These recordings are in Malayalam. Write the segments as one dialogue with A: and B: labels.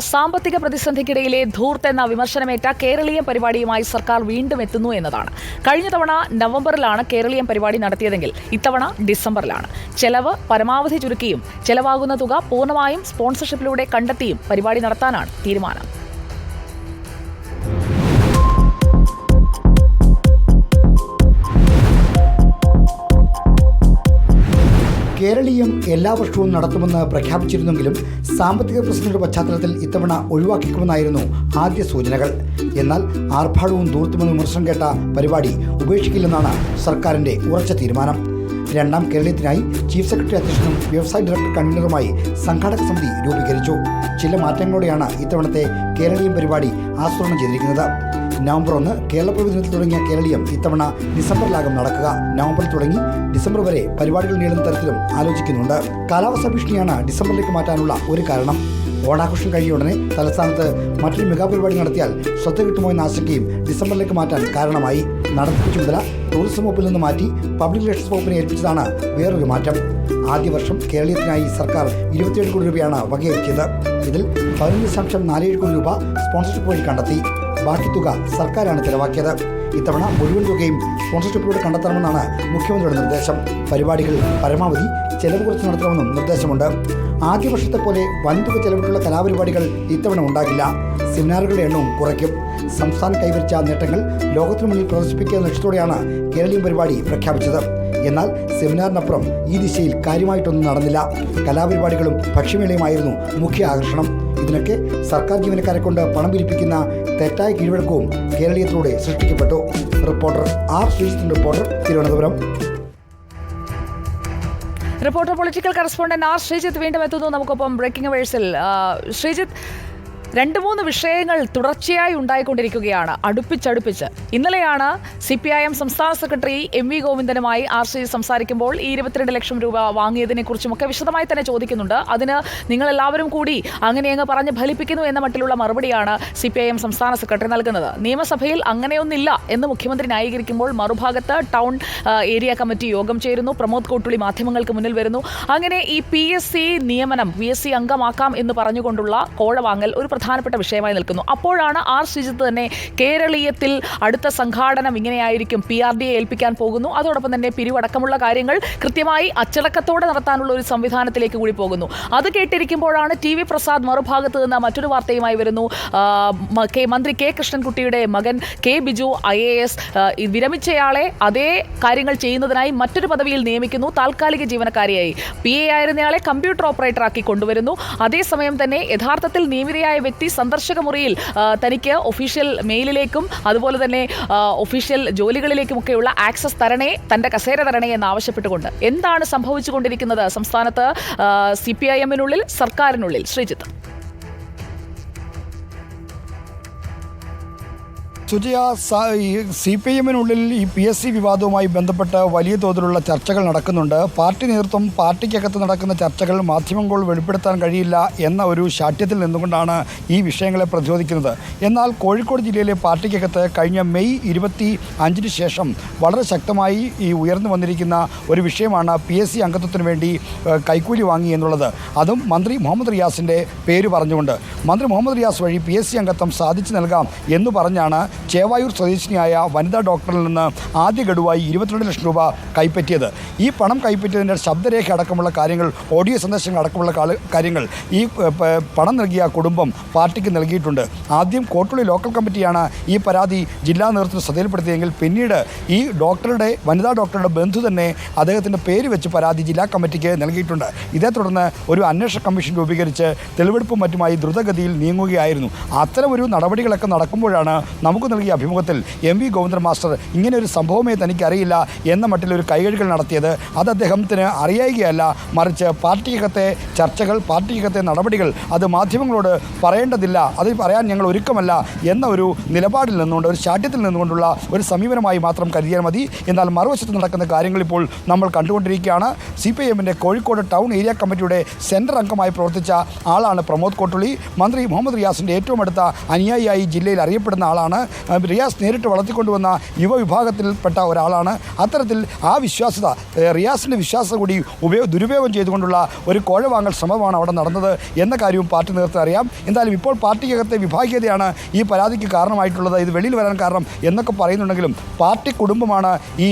A: സാമ്പത്തിക പ്രതിസന്ധിക്കിടയിലെ ധൂർത്ത് എന്ന വിമർശനമേറ്റ കേരളീയ പരിപാടിയുമായി സർക്കാർ വീണ്ടും എത്തുന്നു എന്നതാണ്. കഴിഞ്ഞ തവണ നവംബറിലാണ് കേരളീയ പരിപാടി നടത്തിയതെങ്കിൽ ഇത്തവണ ഡിസംബറിലാണ്. ചെലവ് പരമാവധി ചുരുക്കിയും ചെലവാകുന്ന തുക പൂർണമായും സ്പോൺസർഷിപ്പിലൂടെ കണ്ടെത്തിയും പരിപാടി നടത്താനാണ് തീരുമാനം.
B: കേരളീയം എല്ലാ വർഷവും നടത്തുമെന്ന് പ്രഖ്യാപിച്ചിരുന്നെങ്കിലും സാമ്പത്തിക പ്രശ്നങ്ങളുടെ പശ്ചാത്തലത്തിൽ ഇത്തവണ ഒഴിവാക്കിക്കുമെന്നായിരുന്നു ആദ്യ സൂചനകൾ. എന്നാൽ ആർഭാടവും ദൂർത്തുമെന്ന് വിമർശനം കേട്ട പരിപാടി ഉപേക്ഷിക്കില്ലെന്നാണ് സർക്കാരിന്റെ ഉറച്ച തീരുമാനം. രണ്ടാം കേരളീയത്തിനായി ചീഫ് സെക്രട്ടറി അധ്യക്ഷനും വ്യവസായ ഡയറക്ടർ കൺവീനറുമായി സംഘാടക സമിതി രൂപീകരിച്ചു. ചില മാറ്റങ്ങളോടെയാണ് ഇത്തവണത്തെ കേരളീയം പരിപാടി ആസൂത്രണം ചെയ്തിരിക്കുന്നത്. നവംബർ ഒന്ന് കേരള പ്രവചനത്തിൽ തുടങ്ങിയ കേരളീയം ഇത്തവണ ഡിസംബറിലാകും നടക്കുക. നവംബറിൽ തുടങ്ങി ഡിസംബർ വരെ പരിപാടികൾ നീളുന്ന തരത്തിലും ആലോചിക്കുന്നുണ്ട്. കാലാവസ്ഥാ ഭീഷണിയാണ് ഡിസംബറിലേക്ക് മാറ്റാനുള്ള ഒരു കാരണം. ഓണാഘോഷം കഴിഞ്ഞ ഉടനെ തലസ്ഥാനത്ത് മറ്റൊരു മെഗാ പരിപാടി നടത്തിയാൽ ശ്രദ്ധ കിട്ടുമോ എന്ന ആശങ്കയും ഡിസംബറിലേക്ക് മാറ്റാൻ കാരണമായി. നടത്തിപ്പ് ചുമതല ടൂറിസം വകുപ്പിൽ നിന്ന് മാറ്റി പബ്ലിക് റിലേഷൻസ് വകുപ്പിനെ ഏൽപ്പിച്ചതാണ് വേറൊരു മാറ്റം. ആദ്യ വർഷം കേരളീയത്തിനായി സർക്കാർ ഇരുപത്തിയേഴ് കോടി രൂപയാണ് വകയിരുത്തിയത്. ഇതിൽ പതിനഞ്ച് ദശാംശം നാലേഴ് കോടി രൂപ സ്പോൺസർഷിപ്പ് വഴി കണ്ടെത്തി. ബാക്കി തുക സർക്കാരാണ് ചെലവാക്കിയത്. ഇത്തവണ മുഴുവൻ തുകയും സ്പോൺസർഷിപ്പിലൂടെ കണ്ടെത്തണമെന്നാണ് മുഖ്യമന്ത്രിയുടെ നിർദ്ദേശം. പരിപാടികൾ പരമാവധി ചെലവ് കുറച്ച് നടത്തണമെന്നും നിർദ്ദേശമുണ്ട്. ആദ്യ വർഷത്തെ പോലെ വൻതുക ചെലവിലുള്ള കലാപരിപാടികൾ ഇത്തവണ ഉണ്ടാകില്ല. സെമിനാറുകളുടെ എണ്ണവും കുറയ്ക്കും. സംസ്ഥാനം കൈവരിച്ച നേട്ടങ്ങൾ ലോകത്തിനു മുന്നിൽ പ്രദർശിപ്പിക്കുക എന്ന ലക്ഷ്യത്തോടെയാണ് കേരളീയം പരിപാടി പ്രഖ്യാപിച്ചത്. എന്നാൽ സെമിനാറിനപ്പുറം ഈ ദിശയിൽ കാര്യമായിട്ടൊന്നും നടന്നില്ല. കലാപരിപാടികളും ഭക്ഷ്യമേളയുമായിരുന്നു മുഖ്യ ആകർഷണം. ഇതിനൊക്കെ സർക്കാർ ജീവനക്കാരെ കൊണ്ട് പണം പിരിപ്പിക്കുന്ന തെറ്റായ കീഴ്വഴക്കവും കേരളീയത്തിലൂടെ സൃഷ്ടിക്കപ്പെട്ടു. Reporter R ശ്രീജിത്തിന്റെ reporter Thiruvananthapuram.
A: Reporter political correspondent R Sreejith വീണ്ടും എത്തുന്നു. നമുക്കൊപ്പം ബ്രേക്കിംഗ് വേഴ്സിൽ ശ്രീജിത്ത് രണ്ട് മൂന്ന് വിഷയങ്ങൾ തുടർച്ചയായി ഉണ്ടായിക്കൊണ്ടിരിക്കുകയാണ്. അടുപ്പിച്ചടുപ്പിച്ച്. ഇന്നലെയാണ് സി പി ഐ എം സംസ്ഥാന സെക്രട്ടറി എം വി ഗോവിന്ദനുമായി ആർ സി സംസാരിക്കുമ്പോൾ ഈ ഇരുപത്തിരണ്ട് ലക്ഷം രൂപ വാങ്ങിയതിനെ കുറിച്ചുമൊക്കെ വിശദമായി തന്നെ ചോദിക്കുന്നുണ്ട്. അതിന് നിങ്ങൾ എല്ലാവരും കൂടി അങ്ങനെ അങ്ങ് പറഞ്ഞ് ഫലിപ്പിക്കുന്നു എന്ന മട്ടിലുള്ള മറുപടിയാണ് സി പി ഐ എം സംസ്ഥാന സെക്രട്ടറി നൽകുന്നത്. നിയമസഭയിൽ അങ്ങനെയൊന്നില്ല എന്ന് മുഖ്യമന്ത്രി ന്യായീകരിക്കുമ്പോൾ മറുഭാഗത്ത് ടൗൺ ഏരിയ കമ്മിറ്റി യോഗം ചേരുന്നു. പ്രമോദ് കോട്ടുളി മാധ്യമങ്ങൾക്ക് മുന്നിൽ വരുന്നു. അങ്ങനെ ഈ പി എസ് സി നിയമനം പി എസ് സി അംഗമാക്കാം എന്ന് പറഞ്ഞുകൊണ്ടുള്ള കോഴവാങ്ങൽ ഒരു പ്രധാനപ്പെട്ട വിഷയമായി നിൽക്കുന്നു. അപ്പോഴാണ് ആർ ശ്രീജിത്ത് തന്നെ കേരളീയത്തിൽ അടുത്ത സംഘാടനം ഇങ്ങനെയായിരിക്കും പി ആർ ഡിയെ ഏൽപ്പിക്കാൻ പോകുന്നു. അതോടൊപ്പം തന്നെ പിരിവടക്കമുള്ള കാര്യങ്ങൾ കൃത്യമായി അച്ചടക്കത്തോടെ നടത്താനുള്ള ഒരു സംവിധാനത്തിലേക്ക് കൂടി പോകുന്നു. അത് കേട്ടിരിക്കുമ്പോഴാണ് ടി വി പ്രസാദ് മറുഭാഗത്ത് നിന്ന് മറ്റൊരു വാർത്തയുമായി വരുന്നു. കെ മന്ത്രി കെ കൃഷ്ണൻകുട്ടിയുടെ മകൻ K Biju I A S വിരമിച്ചയാളെ അതേ കാര്യങ്ങൾ ചെയ്യുന്നതിനായി മറ്റൊരു പദവിയിൽ നിയമിക്കുന്നു. താൽക്കാലിക ജീവനക്കാരിയായി. പി എ ആയിരുന്നയാളെ കമ്പ്യൂട്ടർ ഓപ്പറേറ്ററാക്കി കൊണ്ടുവരുന്നു. അതേസമയം തന്നെ യഥാർത്ഥത്തിൽ നിയമിതയായ വ്യക്തി സന്ദർശക മുറിയിൽ തനിക്ക് ഒഫീഷ്യൽ മെയിലിലേക്കും അതുപോലെ തന്നെ ഒഫീഷ്യൽ ജോലികളിലേക്കുമൊക്കെയുള്ള ആക്സസ് തരണേ തന്റെ കസേര തരണേ എന്ന് ആവശ്യപ്പെട്ടുകൊണ്ട് എന്താണ് സംഭവിച്ചുകൊണ്ടിരിക്കുന്നത് സംസ്ഥാനത്ത് സി പി ഐ എമ്മിനുള്ളിൽ സർക്കാരിനുള്ളിൽ? ശ്രീജിത്ത്.
C: സുജയ സി പി എമ്മിനുള്ളിൽ ഈ പി എസ് സി വിവാദവുമായി ബന്ധപ്പെട്ട് വലിയ തോതിലുള്ള ചർച്ചകൾ നടക്കുന്നുണ്ട്. പാർട്ടി നേതൃത്വം പാർട്ടിക്കകത്ത് നടക്കുന്ന ചർച്ചകൾ മാധ്യമങ്ങൾ വെളിപ്പെടുത്താൻ കഴിയില്ല എന്ന ഒരു ശാഠ്യത്തിൽ നിന്നുകൊണ്ടാണ് ഈ വിഷയങ്ങളെ പ്രതിരോധിക്കുന്നത്. എന്നാൽ കോഴിക്കോട് ജില്ലയിലെ പാർട്ടിക്കകത്ത് കഴിഞ്ഞ മെയ് ഇരുപത്തി അഞ്ചിന് ശേഷം വളരെ ശക്തമായി ഈ ഉയർന്നു വന്നിരിക്കുന്ന ഒരു വിഷയമാണ് പി എസ് സി അംഗത്വത്തിന് വേണ്ടി കൈക്കൂലി വാങ്ങി എന്നുള്ളത്. അതും മന്ത്രി മുഹമ്മദ് റിയാസിന്റെ പേര് പറഞ്ഞുകൊണ്ട്. മന്ത്രി മുഹമ്മദ് റിയാസ് വഴി പി എസ് സി അംഗത്വം സാധിച്ചു നൽകാം എന്ന് പറഞ്ഞാണ് ചേവായൂർ സ്വദേശിനിയായ വനിതാ ഡോക്ടറിൽ നിന്ന് ആദ്യ ഗഡുവായി ഇരുപത്തിരണ്ട് ലക്ഷം രൂപ കൈപ്പറ്റിയത്. ഈ പണം കൈപ്പറ്റിയതിന്റെ ശബ്ദരേഖ അടക്കമുള്ള കാര്യങ്ങൾ ഓഡിയോ സന്ദേശങ്ങൾ അടക്കമുള്ള കാര്യങ്ങൾ ഈ പണം നൽകിയ കുടുംബം പാർട്ടിക്ക് നൽകിയിട്ടുണ്ട്. ആദ്യം കോട്ടുള്ളി ലോക്കൽ കമ്മിറ്റിയാണ് ഈ പരാതി ജില്ലാ നേതൃത്വം ശ്രദ്ധയിൽപ്പെടുത്തിയെങ്കിൽ പിന്നീട് ഈ ഡോക്ടറുടെ വനിതാ ഡോക്ടറുടെ ബന്ധു തന്നെ അദ്ദേഹത്തിന്റെ പേര് വെച്ച് പരാതി ജില്ലാ കമ്മിറ്റിക്ക് നൽകിയിട്ടുണ്ട്. ഇതേ തുടർന്ന് ഒരു അന്വേഷണ കമ്മീഷൻ രൂപീകരിച്ച് തെളിവെടുപ്പും മറ്റുമായി ദ്രുതഗതിയിൽ നീങ്ങുകയായിരുന്നു. അത്തരമൊരു നടപടികളൊക്കെ നടക്കുമ്പോഴാണ് നമുക്ക് നൽകിയ അഭിമുഖത്തിൽ എം വി ഗോവിന്ദൻ മാസ്റ്റർ ഇങ്ങനെ ഒരു സംഭവമേ തനിക്കറിയില്ല എന്ന മട്ടിൽ ഒരു കൈകഴുകൽ നടത്തിയത് അത് അദ്ദേഹത്തിന് അറിയായികയല്ല. മറിച്ച് പാർട്ടിയകത്തെ ചർച്ചകൾ പാർട്ടിയകത്തെ നടപടികൾ അത് മാധ്യമങ്ങളോട് പറയേണ്ടതില്ല. അത് പറയാൻ ഞങ്ങൾ ഒരുക്കമല്ല എന്ന ഒരു നിലപാടിൽ നിന്നുകൊണ്ട് ഒരു ശാഠ്യത്തിൽ നിന്നുകൊണ്ടുള്ള ഒരു സമീപനമായി മാത്രം കരുതിയാൽ മതി. എന്നാൽ മറുവശത്ത് നടക്കുന്ന കാര്യങ്ങൾ ഇപ്പോൾ നമ്മൾ കണ്ടുകൊണ്ടിരിക്കുകയാണ്. സി പി എമ്മിന്റെ കോഴിക്കോട് ടൗൺ ഏരിയ കമ്മിറ്റിയുടെ സെൻട്രൽ അംഗമായി പ്രവർത്തിച്ച ആളാണ് പ്രമോദ് കോട്ടുള്ളി. മന്ത്രി മുഹമ്മദ് റിയാസിന്റെ ഏറ്റവും അടുത്ത അനുയായിയായി ജില്ലയിൽ അറിയപ്പെടുന്ന ആളാണ്. റിയാസ് നേരിട്ട് വളർത്തിക്കൊണ്ടുവന്ന യുവവിഭാഗത്തിൽപ്പെട്ട ഒരാളാണ്. അത്തരത്തിൽ ആ വിശ്വാസ്യത റിയാസിന്റെ വിശ്വാസത കൂടി ഉപയോഗ ദുരുപയോഗം ചെയ്തുകൊണ്ടുള്ള ഒരു കോഴ വാങ്ങൽ ശ്രമമാണ് അവിടെ നടന്നത് എന്ന കാര്യവും പാർട്ടി നേതൃത്വം അറിയാം. എന്തായാലും ഇപ്പോൾ പാർട്ടിക്കകത്തെ വിഭാഗീയതയാണ് ഈ പരാതിക്ക് കാരണമായിട്ടുള്ളത്. ഇത് വെളിയിൽ വരാൻ കാരണം എന്നൊക്കെ പറയുന്നുണ്ടെങ്കിലും പാർട്ടി കുടുംബമാണ് ഈ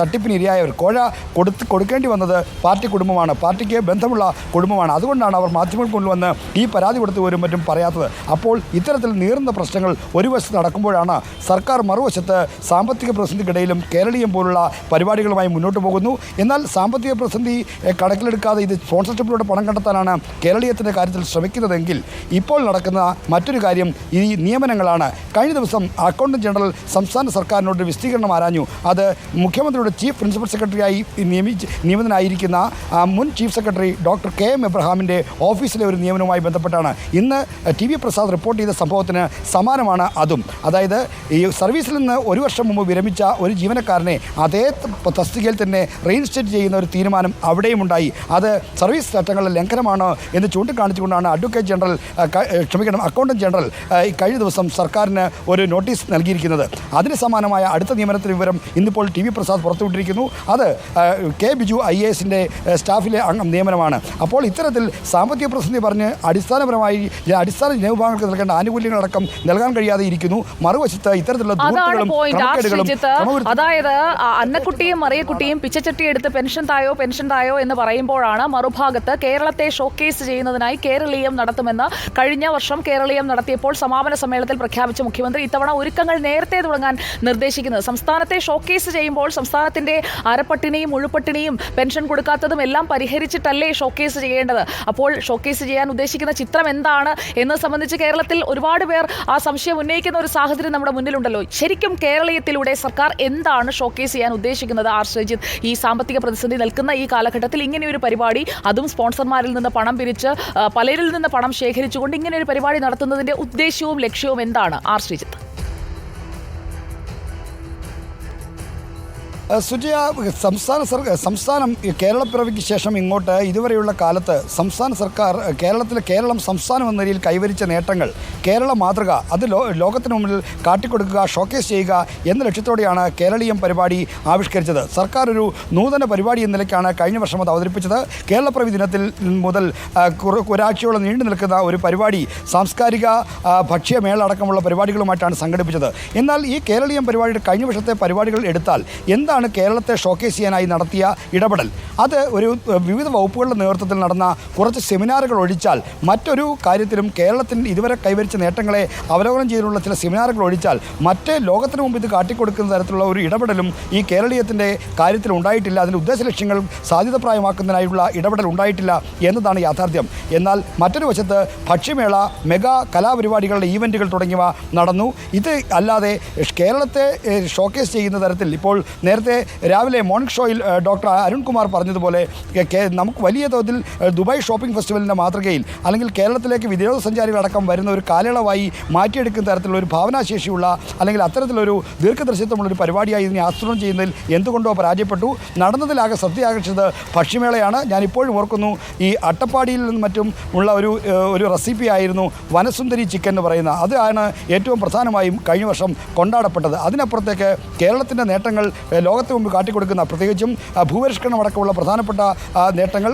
C: തട്ടിപ്പിന് ഇരയായവർ കോഴ കൊടുത്ത് കൊടുക്കേണ്ടി വന്നത് പാർട്ടി കുടുംബമാണ്. പാർട്ടിക്ക് ബന്ധമുള്ള കുടുംബമാണ്. അതുകൊണ്ടാണ് അവർ മാധ്യമങ്ങൾ കൊണ്ടുവന്ന് ഈ പരാതി കൊടുത്തു വരും മറ്റും പറയാത്തത്. അപ്പോൾ ഇത്തരത്തിൽ നീറുന്ന പ്രശ്നങ്ങൾ ഒരു വശത്ത് നടക്കുമ്പോഴാണ് സർക്കാർ മറുവശത്ത് സാമ്പത്തിക പ്രതിസന്ധിക്കിടയിലും കേരളീയം പോലുള്ള പരിപാടികളുമായി മുന്നോട്ട് പോകുന്നു. എന്നാൽ സാമ്പത്തിക പ്രതിസന്ധി കണക്കിലെടുക്കാതെ ഇത് സ്പോൺസർഷിപ്പിലൂടെ പണം കണ്ടെത്താനാണ് കേരളീയത്തിന്റെ കാര്യത്തിൽ ശ്രമിക്കുന്നതെങ്കിൽ ഇപ്പോൾ നടക്കുന്ന മറ്റൊരു കാര്യം ഈ നിയമനങ്ങളാണ്. കഴിഞ്ഞ ദിവസം അക്കൗണ്ടന്റ് ജനറൽ സംസ്ഥാന സർക്കാരിനോട് വിശദീകരണം ആരാഞ്ഞു. അത് മുഖ്യമന്ത്രിയുടെ ചീഫ് പ്രിൻസിപ്പൽ സെക്രട്ടറിയായി നിയമിച്ച് നിയമിതനായിരിക്കുന്ന മുൻ chief secretary doctor K M എബ്രഹാമിന്റെ ഓഫീസിലെ ഒരു നിയമനവുമായി ബന്ധപ്പെട്ടാണ്. ഇന്ന് ടി വി പ്രസാദ് റിപ്പോർട്ട് ചെയ്ത സംഭവത്തിന് സമാനമാണ് അതും. അതായത് ഈ സർവീസിൽ നിന്ന് ഒരു വർഷം മുമ്പ് വിരമിച്ച ഒരു ജീവനക്കാരനെ അതേ തസ്തികയിൽ തന്നെ റീഇൻസ്റ്റേറ്റ് ചെയ്യുന്ന ഒരു തീരുമാനം അവിടെയും ഉണ്ടായി. അത് സർവീസ് ചട്ടങ്ങളുടെ ലംഘനമാണ് എന്ന് ചൂണ്ടിക്കാണിച്ചുകൊണ്ടാണ് അഡ്വക്കേറ്റ് ജനറൽ ക്ഷമിക്കണം അക്കൗണ്ടന്റ് ജനറൽ ഈ കഴിഞ്ഞ ദിവസം സർക്കാരിന് ഒരു നോട്ടീസ് നൽകിയിരിക്കുന്നത്. അതിന് സമാനമായ അടുത്ത നിയമനത്തിന് വിവരം ഇന്നിപ്പോൾ ടി വി പ്രസാദ് പുറത്തുവിട്ടിരിക്കുന്നു. അത് കെ ബിജു ഐ എ എസിന്റെ സ്റ്റാഫിലെ നിയമനമാണ്. അപ്പോൾ ഇത്തരത്തിൽ സാമ്പത്തിക പ്രതിസന്ധി പറഞ്ഞ് അടിസ്ഥാനപരമായി അടിസ്ഥാന ജനവിഭാഗങ്ങൾക്ക് നൽകേണ്ട ആനുകൂല്യങ്ങളടക്കം നൽകാൻ കഴിയാതെ ഇരിക്കുന്നു. മറുവശത്ത് ഇത്തരത്തിലുള്ള
A: അതായത് അന്നക്കുട്ടിയും മറിയക്കുട്ടിയും പിച്ചച്ചട്ടി എടുത്ത് പെൻഷൻ തായോ പെൻഷൻ തായോ എന്ന് പറയുമ്പോഴാണ് മറുഭാഗത്ത് കേരളത്തെ ഷോക്കേസ് ചെയ്യുന്നതിനായി കേരളീയം നടത്തുമെന്ന് കഴിഞ്ഞ വർഷം കേരളീയം നടത്തിയപ്പോൾ സമാപന സമ്മേളനത്തിൽ പ്രഖ്യാപിച്ച മുഖ്യമന്ത്രി ഇത്തവണ ഒരുക്കങ്ങൾ നേരത്തെ തുടങ്ങാൻ നിർദ്ദേശിക്കുന്നത്. സംസ്ഥാനത്തെ ഷോക്കേസ് ചെയ്യുമ്പോൾ സംസ്ഥാനത്തിന്റെ അരപ്പട്ടിണിയും ഉഴുപ്പട്ടിണിയും പെൻഷൻ കൊടുക്കാത്തതും എല്ലാം പരിഹരിച്ചിട്ടല്ലേ ഷോക്കേസ് ചെയ്യേണ്ടത്? അപ്പോൾ ഷോക്കേസ് ചെയ്യാൻ ഉദ്ദേശിക്കുന്ന ചിത്രം എന്താണ്? എന്ന് സംബന്ധിച്ച് കേരളത്തിൽ ഒരുപാട് പേർ ആ സംശയം ഉന്നയിക്കുന്ന ഒരു സാഹചര്യം നമ്മുടെ മുന്നിലുണ്ടല്ലോ. ശരിക്കും കേരളീയത്തിലൂടെ സർക്കാർ എന്താണ് ഷോക്കേസ് ചെയ്യാൻ ഉദ്ദേശിക്കുന്നത്? ആർ. ഈ സാമ്പത്തിക പ്രതിസന്ധി നിൽക്കുന്ന ഈ കാലഘട്ടത്തിൽ ഇങ്ങനെയൊരു പരിപാടി അതും സ്പോൺസർമാരിൽ നിന്ന് പണം പിരിച്ച് പലരിൽ നിന്ന് പണം ശേഖരിച്ചുകൊണ്ട് ഇങ്ങനെ ഒരു പരിപാടി നടത്തുന്നതിന്റെ ഉദ്ദേശവും ലക്ഷ്യവും എന്താണ്? ആർ. ശ്രീജിത്ത്.
C: സുജയ സംസ്ഥാന സർക്കാർ സംസ്ഥാനം കേരളപ്പിറവിക്ക് ശേഷം ഇങ്ങോട്ട് ഇതുവരെയുള്ള കാലത്ത് സംസ്ഥാന സർക്കാർ കേരളത്തിലെ കേരളം സംസ്ഥാനം എന്ന നിലയിൽ കൈവരിച്ച നേട്ടങ്ങൾ കേരള മാതൃക അത് ലോ ലോകത്തിന് മുമ്പിൽ കാട്ടിക്കൊടുക്കുക ഷോക്കേസ് ചെയ്യുക എന്ന ലക്ഷ്യത്തോടെയാണ് കേരളീയം പരിപാടി ആവിഷ്കരിച്ചത്. സർക്കാർ ഒരു നൂതന പരിപാടി എന്ന നിലയ്ക്കാണ് കഴിഞ്ഞ വർഷം അത് അവതരിപ്പിച്ചത്. കേരളപ്പിറവി ദിനത്തിൽ മുതൽ ഒരാഴ്ചയോളം നീണ്ടു നിൽക്കുന്ന ഒരു പരിപാടി സാംസ്കാരിക ഭക്ഷ്യമേള അടക്കമുള്ള പരിപാടികളുമായിട്ടാണ് സംഘടിപ്പിച്ചത്. എന്നാൽ ഈ കേരളീയം പരിപാടിയുടെ കഴിഞ്ഞ വർഷത്തെ പരിപാടികൾ എടുത്താൽ എന്താണ് കേരളത്തെ ഷോക്കേസ് ചെയ്യാനായി നടത്തിയ ഇടപെടൽ. അത് ഒരു വിവിധ വകുപ്പുകളുടെ നേതൃത്വത്തിൽ നടന്ന കുറച്ച് സെമിനാറുകൾ ഒഴിച്ചാൽ മറ്റൊരു കാര്യത്തിലും കേരളത്തിൽ ഇതുവരെ കൈവരിച്ച നേട്ടങ്ങളെ അവലോകനം ചെയ്തിട്ടുള്ള ചില സെമിനാറുകൾ ഒഴിച്ചാൽ മറ്റ് ലോകത്തിന് മുമ്പ് ഇത് കാട്ടിക്കൊടുക്കുന്ന തരത്തിലുള്ള ഒരു ഇടപെടലും ഈ കേരളീയത്തിന്റെ കാര്യത്തിൽ ഉണ്ടായിട്ടില്ല. അതിന്റെ ഉദ്ദേശ ലക്ഷ്യങ്ങൾ സാധ്യതപ്രായമാക്കുന്നതിനായുള്ള ഇടപെടൽ ഉണ്ടായിട്ടില്ല എന്നതാണ് യാഥാർത്ഥ്യം. എന്നാൽ മറ്റൊരു വശത്ത് ഭക്ഷ്യമേള മെഗാ കലാപരിപാടികളുടെ ഈവന്റുകൾ തുടങ്ങിയവ നടന്നു. ഇത് അല്ലാതെ കേരളത്തെ ഷോക്കേസ് ചെയ്യുന്ന തരത്തിൽ ഇപ്പോൾ നേരത്തെ രാവിലെ മോർണിംഗ് ഷോയിൽ ഡോക്ടർ അരുൺകുമാർ പറഞ്ഞതുപോലെ നമുക്ക് വലിയ തോതിൽ ദുബായ് ഷോപ്പിംഗ് ഫെസ്റ്റിവലിന്റെ മാതൃകയിൽ അല്ലെങ്കിൽ കേരളത്തിലേക്ക് വിനോദസഞ്ചാരികളടക്കം വരുന്ന ഒരു കാലയളവായി മാറ്റിയെടുക്കുന്ന തരത്തിലുള്ള ഒരു ഭാവനാശേഷിയുള്ള അല്ലെങ്കിൽ അത്തരത്തിലൊരു ദീർഘദർശിത്വമുള്ള ഒരു പരിപാടിയായി ഇതിനെ ആസൂത്രണം ചെയ്യുന്നതിൽ എന്തുകൊണ്ടോ പരാജയപ്പെട്ടു. നടന്നതിലാകെ ശ്രദ്ധയാകർഷിച്ചത് ഭക്ഷ്യമേളയാണ് ഞാൻ ഇപ്പോഴും ഓർക്കുന്നു ഈ അട്ടപ്പാടിയിൽ നിന്നും മറ്റും ഉള്ള ഒരു ഒരു റെസിപ്പി ആയിരുന്നു വനസുന്ദരി ചിക്കൻ എന്ന് പറയുന്ന. അതാണ് ഏറ്റവും പ്രധാനമായും കഴിഞ്ഞ വർഷം കൊണ്ടാടപ്പെട്ടത്. അതിനപ്പുറത്തേക്ക് കേരളത്തിന്റെ നേട്ടങ്ങൾ ഏഹ്, ലോകത്തിന് മുമ്പ് കാട്ടിക്കൊടുക്കുന്ന പ്രത്യേകിച്ചും ഭൂപരിഷ്കരണം അടക്കമുള്ള പ്രധാനപ്പെട്ട നേട്ടങ്ങൾ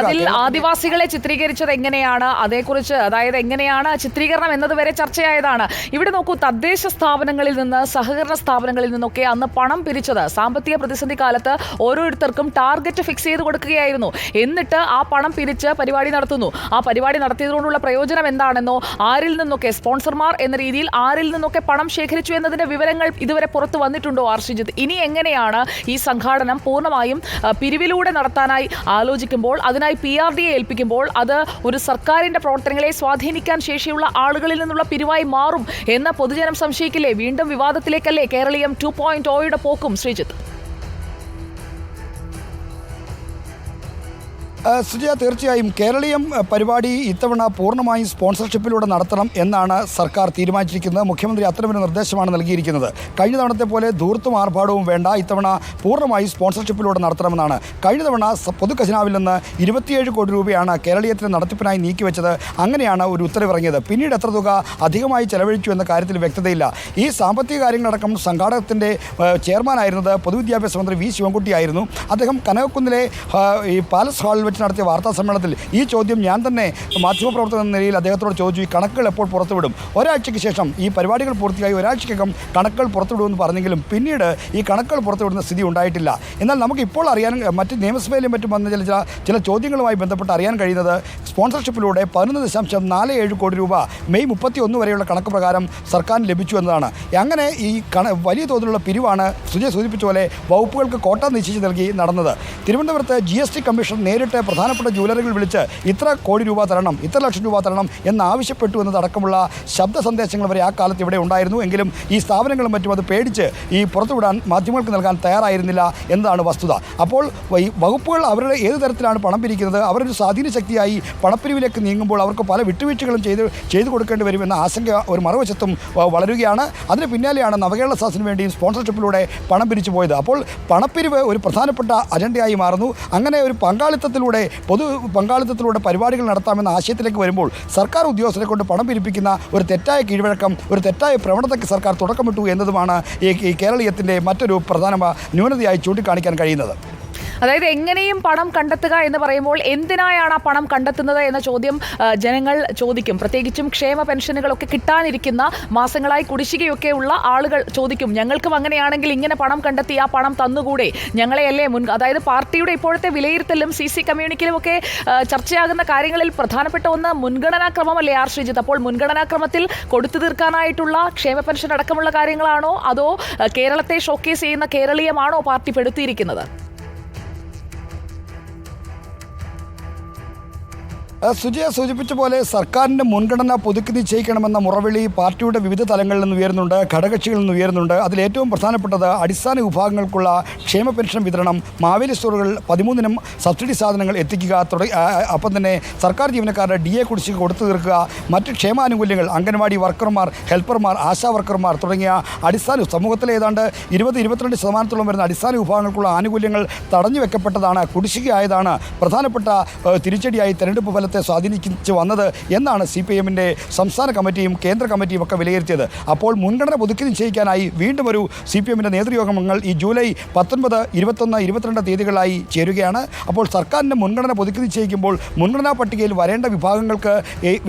A: അതിൽ ആദിവാസികളെ ചിത്രീകരിച്ചത് എങ്ങനെയാണ്? അതേക്കുറിച്ച് അതായത് എങ്ങനെയാണ് ചിത്രീകരണം എന്നതുവരെ ചർച്ചയായതാണ്. ഇവിടെ നോക്കൂ തദ്ദേശ സ്ഥാപനങ്ങളിൽ നിന്ന് സഹകരണ സ്ഥാപനങ്ങളിൽ നിന്നൊക്കെ അന്ന് പണം പിരിച്ചത്. സാമ്പത്തിക പ്രതിസന്ധി കാലത്ത് ഓരോരുത്തർക്കും ടാർഗറ്റ് ഫിക്സ് ചെയ്ത് കൊടുക്കുകയായിരുന്നു. എന്നിട്ട് ആ പണം പിരിച്ച് പരിപാടി നടത്തുന്നു. ആ പരിപാടി നടത്തിയതുകൊണ്ടുള്ള പ്രയോജനം എന്താണെന്നോ ആരിൽ നിന്നൊക്കെ സ്പോൺസർമാർ എന്ന രീതിയിൽ ആരിൽ നിന്നൊക്കെ പണം ശേഖരിച്ചു എന്നതിന്റെ വിവരങ്ങൾ ഇതുവരെ പുറത്തു വന്നിട്ടുണ്ടോ ആർഷിജിത്ത് ഇനി എങ്ങനെയാണ് ഈ സംഘാടനം പൂർണമായും പിരിവിലൂടെ നടത്താനായി ആലോചിക്കുമ്പോൾ അതിനായി പി ആർ ഡിയെ ഏൽപ്പിക്കുമ്പോൾ അത് ഒരു സർക്കാരിന്റെ പ്രവർത്തനങ്ങളെ സ്വാധീനിക്കാൻ ശേഷിയുള്ള ആളുകളിൽ നിന്നുള്ള പിരിവായി മാറും എന്ന പൊതുജനം സംശയിക്കില്ലേ? വീണ്ടും വിവാദത്തിലേക്കല്ലേ കേരളീയം ടു പോയിന്റ് ഓയുടെ പോക്കും ശ്രീജിത്ത്?
C: സുജയ തീർച്ചയായും കേരളീയം പരിപാടി ഇത്തവണ പൂർണമായും സ്പോൺസർഷിപ്പിലൂടെ നടത്തണം എന്നാണ് സർക്കാർ തീരുമാനിച്ചിരിക്കുന്നത്. മുഖ്യമന്ത്രി അത്തരമൊരു നിർദ്ദേശമാണ് നൽകിയിരിക്കുന്നത്. കഴിഞ്ഞ തവണത്തെ പോലെ ധൂർത്തും ആർഭാടവും വേണ്ട. ഇത്തവണ പൂർണമായും സ്പോൺസർഷിപ്പിലൂടെ നടത്തണമെന്നാണ്. കഴിഞ്ഞ തവണ പൊതു ഖജനാവിൽ നിന്ന് ഇരുപത്തിയേഴ് കോടി രൂപയാണ് കേരളീയത്തിന് നടത്തിപ്പിനായി നീക്കിവെച്ചത്. അങ്ങനെയാണ് ഒരു ഉത്തരവിറങ്ങിയത്. പിന്നീട് എത്ര തുക അധികമായി ചെലവഴിച്ചു എന്ന കാര്യത്തിൽ വ്യക്തതയില്ല. ഈ സാമ്പത്തിക കാര്യങ്ങളടക്കം സംഘാടകത്തിന്റെ ചെയർമാനായിരുന്നത് പൊതുവിദ്യാഭ്യാസ മന്ത്രി വി ശിവൻകുട്ടിയായിരുന്നു. അദ്ദേഹം കനകക്കുന്നിലെ ഈ പാലസ് ഹാളിൽ വെച്ച് നടത്തിയ വാർത്താ സമ്മേളനത്തിൽ ഈ ചോദ്യം ഞാൻ തന്നെ മാധ്യമപ്രവർത്തകൻ എന്ന നിലയിൽ അദ്ദേഹത്തോട് ചോദിച്ചു ഈ കണക്കുകൾ എപ്പോൾ പുറത്തുവിടും? ഒരാഴ്ചയ്ക്ക് ശേഷം ഈ പരിപാടികൾ പൂർത്തിയായി ഒരാഴ്ചയ്ക്കകം കണക്കുകൾ പുറത്തുവിടുമെന്ന് പറഞ്ഞെങ്കിലും പിന്നീട് ഈ കണക്കുകൾ പുറത്തുവിടുന്ന സ്ഥിതി ഉണ്ടായിട്ടില്ല. എന്നാൽ നമുക്ക് ഇപ്പോൾ അറിയാൻ മറ്റ് നിയമസഭയിലും മറ്റും വന്ന ചില ചില ചോദ്യങ്ങളുമായി ബന്ധപ്പെട്ട് അറിയാൻ കഴിയുന്നത് സ്പോൺസർഷിപ്പിലൂടെ പതിനൊന്ന് ദശാംശം നാല് ഏഴ് കോടി രൂപ മെയ് മുപ്പത്തി ഒന്ന് വരെയുള്ള കണക്ക് പ്രകാരം സർക്കാരിന് ലഭിച്ചു എന്നതാണ്. അങ്ങനെ ഈ കണ വലിയ തോതിലുള്ള പിരിവാണ് സുജയ് സൂചിപ്പിച്ച പോലെ വകുപ്പുകൾക്ക് കോട്ട നിശ്ചയിച്ച് നൽകി നടന്നത്. തിരുവനന്തപുരത്ത് ജി എസ് ടി കമ്മീഷൻ നേരിട്ട് പ്രധാനപ്പെട്ട ജ്വല്ലറികൾ വിളിച്ച് ഇത്ര കോടി രൂപ തരണം ഇത്ര ലക്ഷം രൂപ തരണം എന്നാവശ്യപ്പെട്ടു എന്നതടക്കമുള്ള ശബ്ദ സന്ദേശങ്ങൾ വരെ ആ കാലത്ത് ഇവിടെ ഉണ്ടായിരുന്നു. എങ്കിലും ഈ സ്ഥാപനങ്ങളും മറ്റും അത് പേടിച്ച് ഈ പുറത്തുവിടാൻ മാധ്യമങ്ങൾക്ക് നൽകാൻ തയ്യാറായിരുന്നില്ല എന്നതാണ് വസ്തുത. അപ്പോൾ ഈ വകുപ്പുകൾ അവരുടെ ഏത് തരത്തിലാണ് പണം പിരിക്കുന്നത് അവരൊരു സ്വാധീന ശക്തിയായി പണപ്പിരിവിലേക്ക് നീങ്ങുമ്പോൾ അവർക്ക് പല വിട്ടുവീഴ്ചകളും ചെയ്ത് ചെയ്തു കൊടുക്കേണ്ടി വരുമെന്ന ആശങ്ക ഒരു മറുവശത്തും വളരുകയാണ്. അതിന് പിന്നാലെയാണ് നവകേരള സാസിന് വേണ്ടിയും സ്പോൺസർഷിപ്പിലൂടെ പണം പിരിച്ചു പോയത്. അപ്പോൾ പണപ്പിരിവ് ഒരു പ്രധാനപ്പെട്ട അജണ്ടയായി മാറുന്നു. അങ്ങനെ ഒരു പങ്കാളിത്തത്തിലൂടെ പൊതു പങ്കാളിത്തത്തിലൂടെ പരിപാടികൾ നടത്താമെന്ന ആശയത്തിലേക്ക് വരുമ്പോൾ സർക്കാർ ഉദ്യോഗസ്ഥരെ കൊണ്ട് പണം പിരിപ്പിക്കുന്ന ഒരു തെറ്റായ കീഴ്വഴക്കം ഒരു തെറ്റായ പ്രവണതയ്ക്ക് സർക്കാർ തുടക്കമിട്ടു എന്നതുമാണ് ഈ കേരളീയത്തിന്റെ മറ്റൊരു പ്രധാന ന്യൂനതയായി ചൂണ്ടിക്കാണിക്കാൻ കഴിയുന്നത്.
A: അതായത് എങ്ങനെയും പണം കണ്ടെത്തുക എന്ന് പറയുമ്പോൾ എന്തിനായാണ് ആ പണം കണ്ടെത്തുന്നത് എന്ന ചോദ്യം ജനങ്ങൾ ചോദിക്കും. പ്രത്യേകിച്ചും ക്ഷേമ പെൻഷനുകളൊക്കെ കിട്ടാനിരിക്കുന്ന മാസങ്ങളായി കുടിശ്ശികയൊക്കെ ഉള്ള ആളുകൾ ചോദിക്കും. ഞങ്ങൾക്കും അങ്ങനെയാണെങ്കിൽ ഇങ്ങനെ പണം കണ്ടെത്തി ആ പണം തന്നുകൂടെ? ഞങ്ങളെയല്ലേ മുൻ അതായത് പാർട്ടിയുടെ ഇപ്പോഴത്തെ വിലയിരുത്തലും സി സി കമ്മ്യൂണിക്കലും ഒക്കെ ചർച്ചയാകുന്ന കാര്യങ്ങളിൽ പ്രധാനപ്പെട്ട ഒന്ന് മുൻഗണനാക്രമമല്ലേ ആർ ശ്രീജിത്ത്? അപ്പോൾ മുൻഗണനാക്രമത്തിൽ കൊടുത്തു തീർക്കാനായിട്ടുള്ള ക്ഷേമ പെൻഷൻ അടക്കമുള്ള കാര്യങ്ങളാണോ? അതോ കേരളത്തെ ഷോക്കേസ് ചെയ്യുന്ന കേരളീയമാണോ പാർട്ടി പെടുത്തിയിരിക്കുന്നത്?
C: സുജയ സൂചിപ്പിച്ച പോലെ സർക്കാരിന്റെ മുൻഗണന പുതുക്കി നിശ്ചയിക്കണമെന്ന മുറവിളി പാർട്ടിയുടെ വിവിധ തലങ്ങളിൽ നിന്ന് ഉയരുന്നുണ്ട് ഘടകക്ഷികളിൽ നിന്ന് ഉയരുന്നുണ്ട്. അതിൽ ഏറ്റവും പ്രധാനപ്പെട്ടത് അടിസ്ഥാന വിഭാഗങ്ങൾക്കുള്ള ക്ഷേമ പെൻഷൻ വിതരണം മാവേലി സ്റ്റോറുകൾ പതിമൂന്നിനും സബ്സിഡി സാധനങ്ങൾ എത്തിക്കുക തുടങ്ങി ആ, തന്നെ സർക്കാർ ജീവനക്കാരുടെ ഡി എ കുടിശ്ശിക കൊടുത്തു തീർക്കുക മറ്റ് ക്ഷേമാനുകൂല്യങ്ങൾ അംഗൻവാടി വർക്കർമാർ ഹെൽപ്പർമാർ ആശാ വർക്കർമാർ തുടങ്ങിയ അടിസ്ഥാന സമൂഹത്തിലെ ഏതാണ്ട് ഇരുപത് ഇരുപത്തിരണ്ട് ശതമാനത്തോളം വരുന്ന അടിസ്ഥാന വിഭാഗങ്ങൾക്കുള്ള ആനുകൂല്യങ്ങൾ തടഞ്ഞു വെക്കപ്പെട്ടതാണ് കുടിശ്ശികയായതാണ് പ്രധാനപ്പെട്ട തിരിച്ചടിയായി തെരഞ്ഞെടുപ്പ് ഫലത്തെ സ്വാധീനിച്ച് വന്നത് എന്നാണ് സി പി എമ്മിന്റെ സംസ്ഥാന കമ്മിറ്റിയും കേന്ദ്ര കമ്മിറ്റിയും ഒക്കെ വിലയിരുത്തിയത്. അപ്പോൾ മുൻഗണന പുതുക്കി നിശ്ചയിക്കാനായി വീണ്ടും ഒരു സി പി എമ്മിന്റെ നേതൃയോഗങ്ങൾ ഈ ജൂലൈ പത്തൊൻപത് ഇരുപത്തൊന്ന് ഇരുപത്തിരണ്ട് തീയതികളായി ചേരുകയാണ്. അപ്പോൾ സർക്കാരിന്റെ മുൻഗണന പുതുക്കി നിശ്ചയിക്കുമ്പോൾ മുൻഗണനാ പട്ടികയിൽ വരേണ്ട വിഭാഗങ്ങൾക്ക്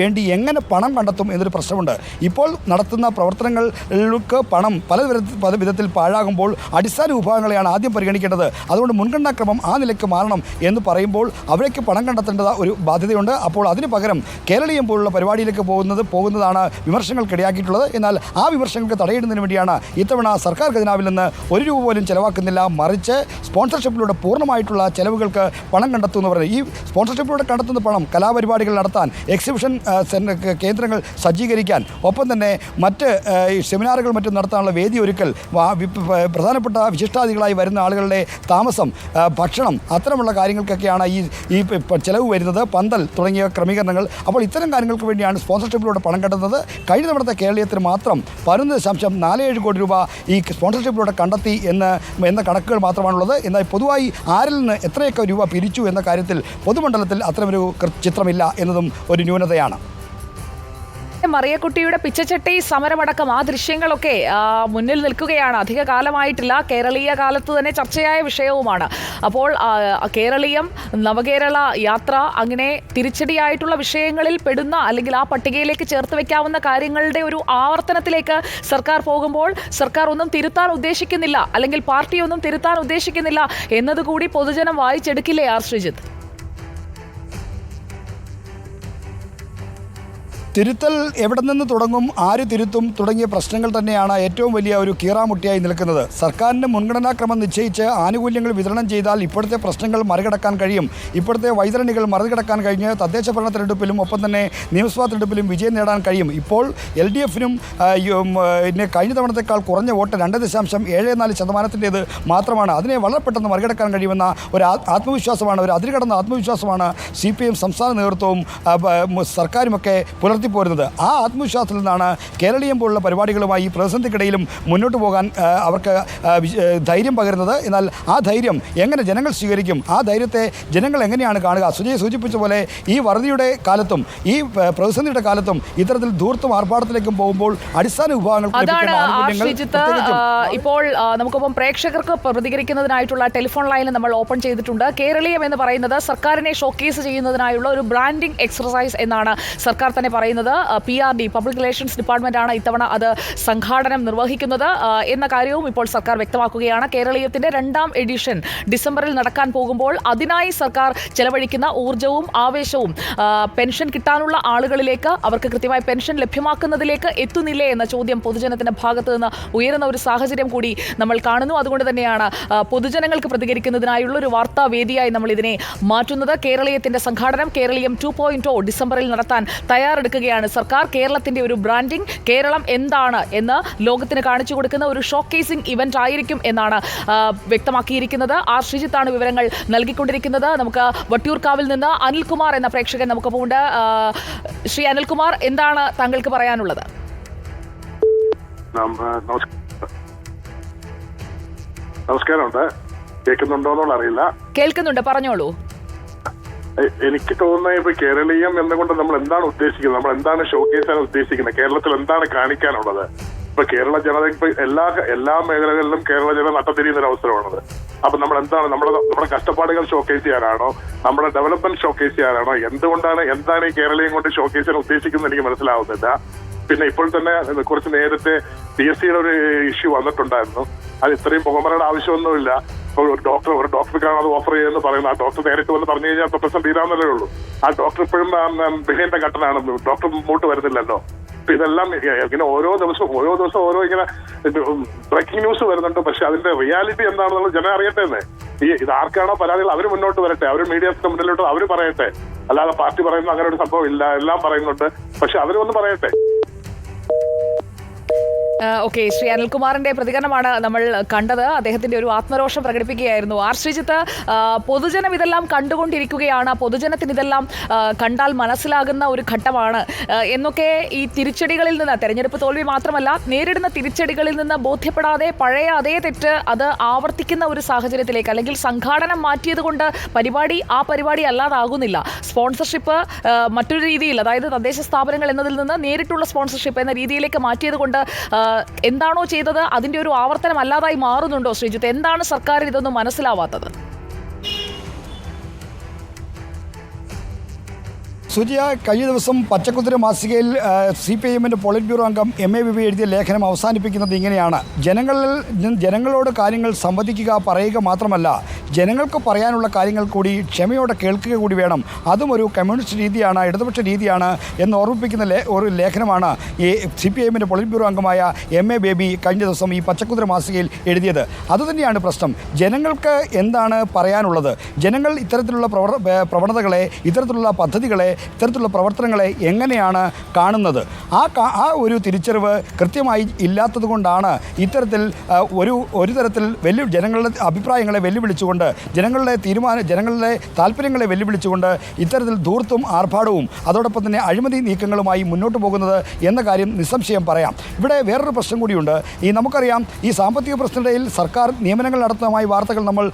C: വേണ്ടി എങ്ങനെ പണം കണ്ടെത്തും എന്നൊരു പ്രശ്നമുണ്ട്. ഇപ്പോൾ നടത്തുന്ന പ്രവർത്തനങ്ങൾക്ക് പണം പല വിധത്തിൽ പാഴാകുമ്പോൾ അടിസ്ഥാന വിഭാഗങ്ങളെയാണ് ആദ്യം പരിഗണിക്കേണ്ടത്. അതുകൊണ്ട് മുൻഗണനാക്രമം ആ നിലയ്ക്ക് മാറണം എന്ന് പറയുമ്പോൾ അവരേക്ക് പണം കണ്ടെത്തേണ്ടത് ഒരു ബാധ്യതയുണ്ട്. അപ്പോൾ അതിന് പകരം കേരളീയം പോലുള്ള പരിപാടിയിലേക്ക് പോകുന്നത് പോകുന്നതാണ് വിമർശനങ്ങൾക്കിടയാക്കിയിട്ടുള്ളത്. എന്നാൽ ആ വിമർശനങ്ങൾക്ക് തടയിടുന്നതിന് വേണ്ടിയാണ് ഇത്തവണ സർക്കാർ ഖജനാവിൽ നിന്ന് ഒരു രൂപ പോലും ചെലവാക്കുന്നില്ല. മറിച്ച് സ്പോൺസർഷിപ്പിലൂടെ പൂർണമായിട്ടുള്ള ചെലവുകൾക്ക് പണം കണ്ടെത്തുമെന്ന് പറയുന്നത്. ഈ സ്പോൺസർഷിപ്പിലൂടെ കണ്ടെത്തുന്ന പണം കലാപരിപാടികൾ നടത്താൻ എക്സിബിഷൻ കേന്ദ്രങ്ങൾ സജ്ജീകരിക്കാൻ ഒപ്പം തന്നെ മറ്റ് സെമിനാറുകൾ മറ്റും നടത്താനുള്ള വേദി ഒരുക്കൽ പ്രധാനപ്പെട്ട വിശിഷ്ടാതികളായി വരുന്ന ആളുകളുടെ താമസം ഭക്ഷണം അത്തരമുള്ള കാര്യങ്ങൾക്കൊക്കെയാണ് ഈ ഈ ചെലവ് വരുന്നത്. പന്തൽ തുടങ്ങിയ ക്രമീകരണങ്ങൾ. അപ്പോൾ ഇത്തരം കാര്യങ്ങൾക്ക് വേണ്ടിയാണ് സ്പോൺസർഷിപ്പിലൂടെ പണം കണ്ടെത്തുന്നത്. കഴിഞ്ഞ തവണത്തെ കേരളീയത്തിന് മാത്രം പതിനൊന്ന് ദശാംശം നാല് ഏഴ് കോടി രൂപ ഈ സ്പോൺസർഷിപ്പിലൂടെ കണ്ടെത്തി എന്ന് എന്ന കണക്കുകൾ മാത്രമാണുള്ളത്. എന്നാൽ പൊതുവായി ആരിൽ നിന്ന് എത്രയൊക്കെ രൂപ പിരിച്ചു എന്ന കാര്യത്തിൽ പൊതുമണ്ഡലത്തിൽ അത്തരമൊരു ചിത്രമില്ല എന്നതും ഒരു ന്യൂനതയാണ്.
A: മറിയക്കുട്ടിയുടെ പിച്ചച്ചട്ടി സമരമടക്കം ആ ദൃശ്യങ്ങളൊക്കെ മുന്നിൽ നിൽക്കുകയാണ്. അധിക കാലമായിട്ടില്ല കേരളീയ കാലത്ത് തന്നെ ചർച്ചയായ വിഷയവുമാണ്. അപ്പോൾ കേരളീയം നവകേരള യാത്ര അങ്ങനെ തിരിച്ചടിയായിട്ടുള്ള വിഷയങ്ങളിൽ പെടുന്ന അല്ലെങ്കിൽ ആ പട്ടികയിലേക്ക് ചേർത്ത് വെക്കാവുന്ന കാര്യങ്ങളുടെ ഒരു ആവർത്തനത്തിലേക്ക് സർക്കാർ പോകുമ്പോൾ സർക്കാർ ഒന്നും തിരുത്താൻ ഉദ്ദേശിക്കുന്നില്ല. അല്ലെങ്കിൽ പാർട്ടി ഒന്നും തിരുത്താൻ ഉദ്ദേശിക്കുന്നില്ല. എന്നതുകൂടി പൊതുജനം വായിച്ചെടുക്കില്ലേ ആർ ശ്രീജിത്ത്?
C: തിരുത്തൽ എവിടെ നിന്ന് തുടങ്ങും ആര് തിരുത്തും തുടങ്ങിയ പ്രശ്നങ്ങൾ തന്നെയാണ് ഏറ്റവും വലിയ ഒരു കീറാമുട്ടിയായി നിൽക്കുന്നത്. സർക്കാരിന്റെ മുൻഗണനാക്രമം നിശ്ചയിച്ച് ആനുകൂല്യങ്ങൾ വിതരണം ചെയ്താൽ ഇപ്പോഴത്തെ പ്രശ്നങ്ങൾ മറികടക്കാൻ കഴിയും. ഇപ്പോഴത്തെ വൈതരണികൾ മറികടക്കാൻ കഴിഞ്ഞ് തദ്ദേശ ഭരണ തെരഞ്ഞെടുപ്പിലും ഒപ്പം തന്നെ നിയമസഭാ തെരഞ്ഞെടുപ്പിലും വിജയം നേടാൻ കഴിയും. ഇപ്പോൾ എൽ ഡി എഫിനും കഴിഞ്ഞ തവണത്തേക്കാൾ കുറഞ്ഞ വോട്ട് രണ്ട് ദശാംശം ഏഴ് നാല് ശതമാനത്തിന്റേത് മാത്രമാണ്. അതിനെ വളരെ പെട്ടെന്ന് മറികടക്കാൻ കഴിയുമെന്ന ഒരു ആത്മവിശ്വാസമാണ് ഒരു അതിരുകടന്ന ആത്മവിശ്വാസമാണ് സി പി എം സംസ്ഥാന നേതൃത്വവും സർക്കാരുമൊക്കെ ബ- സർക്കാരുമൊക്കെ ആ ആത്മവിശ്വാസത്തിൽ നിന്നാണ് കേരളീയം പോലുള്ള പരിപാടികളുമായി പ്രതിസന്ധിക്കിടയിലും മുന്നോട്ട് പോകാൻ അവർക്ക് ധൈര്യം പകരുന്നത്. എന്നാൽ ആ ധൈര്യം എങ്ങനെ ജനങ്ങൾ സ്വീകരിക്കും? ആ ധൈര്യത്തെ ജനങ്ങൾ എങ്ങനെയാണ് കാണുക? സുജയ് സൂചിപ്പിച്ച പോലെ ഈ വറുതിയുടെ കാലത്തും ഈ പ്രതിസന്ധിയുടെ കാലത്തും ഇത്തരത്തിൽ ധൂർത്തും ആർഭാടത്തിലേക്കും പോകുമ്പോൾ അടിസ്ഥാന
A: വിഭാഗങ്ങൾ ഇപ്പോൾ നമുക്കൊപ്പം പ്രേക്ഷകർക്ക് പ്രതികരിക്കുന്നതിനായിട്ടുള്ള ടെലിഫോൺ ലൈൻ നമ്മൾ ഓപ്പൺ ചെയ്തിട്ടുണ്ട്. കേരളീയം എന്ന് പറയുന്നത് സർക്കാരിനെ ഷോക്കേസ് ചെയ്യുന്നതിനായുള്ള ഒരു ബ്രാൻഡിംഗ് എക്സർസൈസ് എന്നാണ് സർക്കാർ തന്നെ പറയുന്നത്. P R D public relations department ആണ് ഇത്തവണ അത് സംഘാടനം നിർവഹിക്കുന്നത്. എന്ന കാര്യവും ഇപ്പോൾ സർക്കാർ വ്യക്തമാക്കുകയാണ്. കേരളീയത്തിന്റെ രണ്ടാം എഡിഷൻ ഡിസംബറിൽ നടക്കാൻ പോകുമ്പോൾ അതിനായി സർക്കാർ ചെലവഴിക്കുന്ന ഊർജവും ആവേശവും പെൻഷൻ കിട്ടാനുള്ള ആളുകളിലേക്ക് അവർക്ക് കൃത്യമായി പെൻഷൻ ലഭ്യമാക്കുന്നതിലേക്ക് എത്തുന്നില്ലേ എന്ന ചോദ്യം പൊതുജനത്തിന്റെ ഭാഗത്തു നിന്ന് ഉയരുന്ന ഒരു സാഹചര്യം കൂടി നമ്മൾ കാണുന്നു. അതുകൊണ്ട് തന്നെയാണ് പൊതുജനങ്ങൾക്ക് പ്രതികരിക്കുന്നതിനായുള്ള ഒരു വാർത്താ വേദിയായി നമ്മൾ ഇതിനെ മാറ്റുന്നത്. കേരളീയത്തിന്റെ സംഘാടനം കേരളീയം ടു ഡിസംബറിൽ നടത്താൻ തയ്യാറെടുക്കുകയാണ് സർക്കാർ കേരളത്തിന്റെ ഒരു ബ്രാൻഡിംഗ് കേരളം എന്താണ് എന്ന് ലോകത്തിന് കാണിച്ചു കൊടുക്കുന്ന ഒരു ഷോക്കേസിംഗ് ഇവന്റ് ആയിരിക്കും എന്നാണ് വ്യക്തമാക്കിയിരിക്കുന്നത്. ആർ. ശ്രീജിത്താണ് വിവരങ്ങൾ നൽകിക്കൊണ്ടിരിക്കുന്നത്. നമുക്ക് വട്ടിയൂർക്കാവിൽ നിന്ന് അനിൽകുമാർ എന്ന പ്രേക്ഷകൻ നമുക്കൊപ്പം ഉണ്ട് ശ്രീ അനിൽകുമാർ എന്താണ് താങ്കൾക്ക് പറയാനുള്ളത്?
D: നമസ്കാരമുണ്ട്. കേൾക്കുന്നുണ്ടോന്നുള്ള അറിയില്ല.
A: കേൾക്കുന്നുണ്ട്. പറഞ്ഞോളൂ.
D: എനിക്ക് തോന്നുന്നത് ഇപ്പൊ കേരളീയം എന്നുകൊണ്ട് നമ്മൾ എന്താണ് ഉദ്ദേശിക്കുന്നത്? നമ്മൾ എന്താണ് ഷോക്കേസ് ആണ് ഉദ്ദേശിക്കുന്നത്? കേരളത്തിൽ എന്താണ് കാണിക്കാനുള്ളത്? ഇപ്പൊ കേരള ജനത ഇപ്പൊ എല്ലാ എല്ലാ മേഖലകളിലും കേരള ജനത നട്ടത്തിരിയുന്ന ഒരു അവസരമാണത്. അപ്പൊ നമ്മൾ എന്താണ് നമ്മുടെ നമ്മുടെ കഷ്ടപ്പാടുകൾ ഷോക്കേസ് ചെയ്യാനാണോ? നമ്മുടെ ഡെവലപ്മെന്റ് ഷോക്കേസ് ചെയ്യാനാണോ? എന്തുകൊണ്ടാണ് എന്താണ് ഈ കേരളീയം കൊണ്ട് ഷോക്കേസ് ചെയ്യാൻ ഉദ്ദേശിക്കുന്നത് എനിക്ക് മനസ്സിലാവുന്നില്ല. പിന്നെ ഇപ്പോൾ തന്നെ കുറച്ച് നേരത്തെ പി എസ് സിയുടെ ഒരു ഇഷ്യൂ വന്നിട്ടുണ്ടായിരുന്നു. അത് ഇത്രയും പുകമറയുടെ ആവശ്യമൊന്നുമില്ല. ഒരു ഡോക്ടർ ഒരു ഡോക്ടർക്കാണ് അത് ഓഫർ ചെയ്യുന്നത് പറയുന്നത്. ആ ഡോക്ടർ നേരിട്ട് വന്ന് പറഞ്ഞു കഴിഞ്ഞാൽ പ്രശ്നം തീരാന്നല്ലേ ഉള്ളൂ. ആ ഡോക്ടർ ഇപ്പോഴും ബിഹൈൻഡ് ഘട്ടനാണ് ഡോക്ടർ മുമ്പോട്ട് വരുന്നില്ലല്ലോ. ഇതെല്ലാം ഇങ്ങനെ ഓരോ ദിവസവും ഓരോ ദിവസം ഓരോ ഇങ്ങനെ ബ്രേക്കിംഗ് ന്യൂസ് വരുന്നുണ്ട്. പക്ഷെ അതിന്റെ റിയാലിറ്റി എന്താണെന്നുള്ളത് ജനം അറിയട്ടെ ഈ ഇത് ആർക്കാണോ പരാതികൾ അവർ മുന്നോട്ട് വരട്ടെ. അവർ മീഡിയസിന്റെ മുന്നിലോട്ട് അവർ പറയട്ടെ. അല്ലാതെ പാർട്ടി പറയുന്ന അങ്ങനെ ഒരു സംഭവം ഇല്ല. എല്ലാം പറയുന്നുണ്ട്. പക്ഷെ അവരൊന്ന് പറയട്ടെ.
A: ഓക്കെ ശ്രീ അനിൽകുമാറിന്റെ പ്രതികരണമാണ് നമ്മൾ കണ്ടത്. അദ്ദേഹത്തിന്റെ ഒരു ആത്മരോഷം പ്രകടിപ്പിക്കുകയായിരുന്നു. ആർ ശ്രീജിത്ത് പൊതുജനം ഇതെല്ലാം കണ്ടുകൊണ്ടിരിക്കുകയാണ്. പൊതുജനത്തിന് ഇതെല്ലാം കണ്ടാൽ മനസ്സിലാകുന്ന ഒരു ഘട്ടമാണ്. എന്നൊക്കെ ഈ തിരിച്ചടികളിൽ നിന്ന് തെരഞ്ഞെടുപ്പ് തോൽവി മാത്രമല്ല നേരിടുന്ന തിരിച്ചടികളിൽ നിന്ന് ബോധ്യപ്പെടാതെ പഴയ അതേ തെറ്റ് അത് ആവർത്തിക്കുന്ന ഒരു സാഹചര്യത്തിലേക്ക് അല്ലെങ്കിൽ സംഘാടനം മാറ്റിയത് കൊണ്ട് പരിപാടി ആ പരിപാടി അല്ലാതാകുന്നില്ല. സ്പോൺസർഷിപ്പ് മറ്റൊരു രീതിയിൽ അതായത് തദ്ദേശ സ്ഥാപനങ്ങൾ എന്നതിൽ നിന്ന് നേരിട്ടുള്ള സ്പോൺസർഷിപ്പ് എന്ന രീതിയിലേക്ക് മാറ്റിയത് കൊണ്ട് എന്താണോ ചെയ്തത്? അതിന്റെ ഒരു ആവർത്തനം അല്ലാതായി മാറുന്നുണ്ടോ ശ്രീജിത്ത്? എന്താണ് സർക്കാർ ഇതൊന്നും മനസ്സിലാവാത്തത്?
C: സുജിയ കഴിഞ്ഞ ദിവസം പച്ചക്കുതിര മാസികയിൽ സി പി എമ്മിന്റെ പോളിറ്റ് ബ്യൂറോ അംഗം എം എ ബിബി എഴുതിയ ലേഖനം അവസാനിപ്പിക്കുന്നത് ഇങ്ങനെയാണ്. ജനങ്ങളിൽ ജനങ്ങളോട് കാര്യങ്ങൾ സംവദിക്കുക പറയുക മാത്രമല്ല ജനങ്ങൾക്ക് പറയാനുള്ള കാര്യങ്ങൾ കൂടി ക്ഷമയോടെ കേൾക്കുക കൂടി വേണം. അതും ഒരു കമ്മ്യൂണിസ്റ്റ് രീതിയാണ് ഇടതുപക്ഷ രീതിയാണ് എന്ന് ഓർമ്മിപ്പിക്കുന്ന ഒരു ലേഖനമാണ് ഈ സി പി ഐ എമ്മിന്റെ പോളിറ്റ് ബ്യൂറോ അംഗമായ എം എ ബേബി കഴിഞ്ഞ ദിവസം ഈ പച്ചക്കുതിര മാസികയിൽ എഴുതിയത്. അതുതന്നെയാണ് പ്രശ്നം. ജനങ്ങൾക്ക് എന്താണ് പറയാനുള്ളത്? ജനങ്ങൾ ഇത്തരത്തിലുള്ള പ്രവർ പ്രവണതകളെ ഇത്തരത്തിലുള്ള പദ്ധതികളെ ഇത്തരത്തിലുള്ള പ്രവർത്തനങ്ങളെ എങ്ങനെയാണ് കാണുന്നത്? ആ ആ ഒരു തിരിച്ചറിവ് കൃത്യമായി ഇല്ലാത്തതുകൊണ്ടാണ് ഇത്തരത്തിൽ ഒരു ഒരു തരത്തിൽ വെല്ലു ജനങ്ങളുടെ അഭിപ്രായങ്ങളെ വെല്ലുവിളിച്ചുകൊണ്ട് ജനങ്ങളുടെ തീരുമാന ജനങ്ങളുടെ താല്പര്യങ്ങളെ വെല്ലുവിളിച്ചുകൊണ്ട് ഇത്തരത്തിൽ ധൂർത്തും ആർഭാടവും അതോടൊപ്പം തന്നെ അഴിമതി നീക്കങ്ങളുമായി മുന്നോട്ട് പോകുന്നത് എന്ന കാര്യം നിസ്സംശയം പറയാം. ഇവിടെ വേറൊരു പ്രശ്നം കൂടിയുണ്ട്. ഈ നമുക്കറിയാം ഈ സാമ്പത്തിക പ്രശ്നത്തിൽ സർക്കാർ നിയമനങ്ങൾ നടത്തുന്നതുമായി വാർത്തകൾ നമ്മൾ